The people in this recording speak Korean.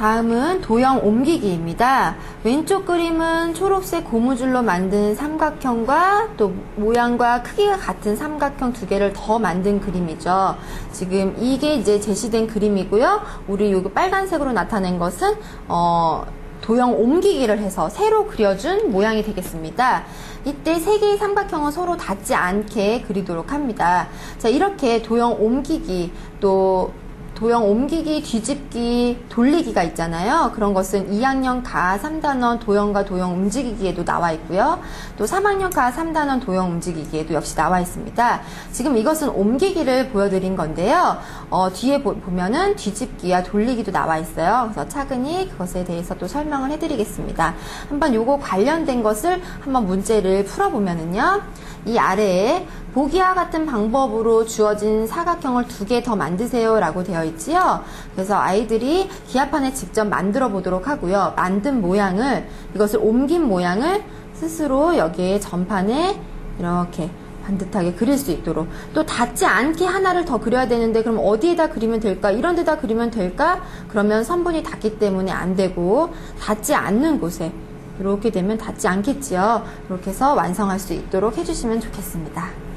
다음은 도형 옮기기입니다. 왼쪽 그림은 초록색 고무줄로 만든 삼각형과 또 모양과 크기가 같은 삼각형 두 개를 더 만든 그림이죠. 지금 이게 이제 제시된 그림이고요. 우리 여기 빨간색으로 나타낸 것은 어, 도형 옮기기를 해서 새로 그려준 모양이 되겠습니다. 이때 세 개의 삼각형은 서로 닿지 않게 그리도록 합니다. 자, 이렇게 도형 옮기기 또 도형 옮기기, 뒤집기, 돌리기가 있잖아요. 그런 것은 2학년 가 3단원 도형과 도형 움직이기에도 나와 있고요. 또 3학년 가 3단원 도형 움직이기에도 역시 나와 있습니다. 지금 이것은 옮기기를 보여드린 건데요. 어, 뒤에 보, 보면은 뒤집기와 돌리기도 나와 있어요. 그래서 차근히 그것에 대해서 또 설명을 해드리겠습니다. 한번 요거 관련된 것을 한번 문제를 풀어보면은요. 이 아래에 보기와 같은 방법으로 주어진 사각형을 두 개 더 만드세요 라고 되어 있지요. 그래서 아이들이 기합판에 직접 만들어 보도록 하고요. 만든 모양을, 이것을 옮긴 모양을 스스로 여기에 전판에 이렇게 반듯하게 그릴 수 있도록 또 닿지 않게 하나를 더 그려야 되는데 그럼 어디에다 그리면 될까? 이런 데다 그리면 될까? 그러면 선분이 닿기 때문에 안 되고 닿지 않는 곳에 이렇게 되면 닿지 않겠지요. 이렇게 해서 완성할 수 있도록 해주시면 좋겠습니다.